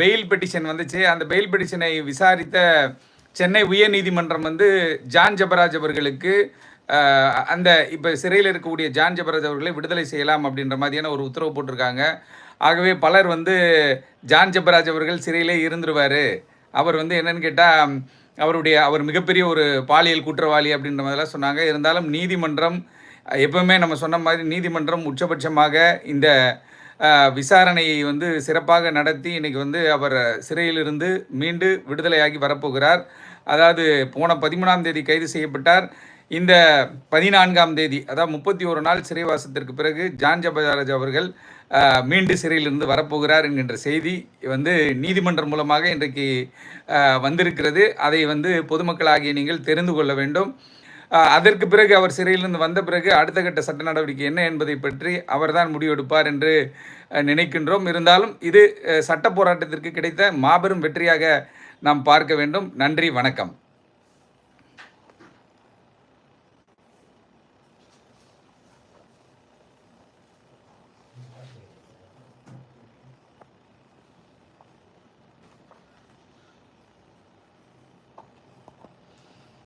Bail petition வந்துச்சு. அந்த fail பெட்டிஷனை விசாரித்த சென்னை உயர்நீதிமன்றம் வந்து ஜான் ஜபராஜ் அவர்களுக்கு அந்த இப்போ சிறையில் இருக்கக்கூடிய ஜான் ஜபராஜ் அவர்களை விடுதலை செய்யலாம் அப்படின்ற மாதிரியான ஒரு உத்தரவு போட்டிருக்காங்க. ஆகவே பலர் வந்து ஜான் ஜபராஜ் அவர்கள் சிறையிலே இருந்துருவார். அவர் வந்து என்னன்னு கேட்டால் அவருடைய அவர் மிகப்பெரிய ஒரு பாலியல் குற்றவாளி அப்படின்ற மாதிரிலாம் சொன்னாங்க. இருந்தாலும் நீதிமன்றம் எப்பவுமே நம்ம சொன்ன மாதிரி நீதிமன்றம் உச்சபட்சமாக இந்த விசாரணையை வந்து சிறப்பாக நடத்தி இன்றைக்கி வந்து அவர் சிறையிலிருந்து மீண்டு விடுதலையாகி வரப்போகிறார். அதாவது போன பதிமூணாம் தேதி கைது செய்யப்பட்டார். இந்த பதினான்காம் தேதி அதாவது முப்பத்தி ஒரு நாள் சிறைவாசத்திற்கு பிறகு ஜான் ஜபராஜ் அவர்கள் மீண்டு சிறையிலிருந்து வரப்போகிறார் என்கின்ற செய்தி வந்து நீதிமன்றம் மூலமாக இன்றைக்கு வந்திருக்கிறது. அதை வந்து பொதுமக்களாகிய நீங்கள் தெரிந்து கொள்ள வேண்டும். அதற்கு பிறகு அவர் சிறையிலிருந்து வந்த பிறகு அடுத்த கட்ட சட்ட நடவடிக்கை என்ன என்பதை பற்றி அவர்தான் முடிவெடுப்பார் என்று நினைக்கின்றோம். இருந்தாலும் இது சட்ட போராட்டத்திற்கு கிடைத்த மாபெரும் வெற்றியாக நாம் பார்க்க வேண்டும். நன்றி வணக்கம்.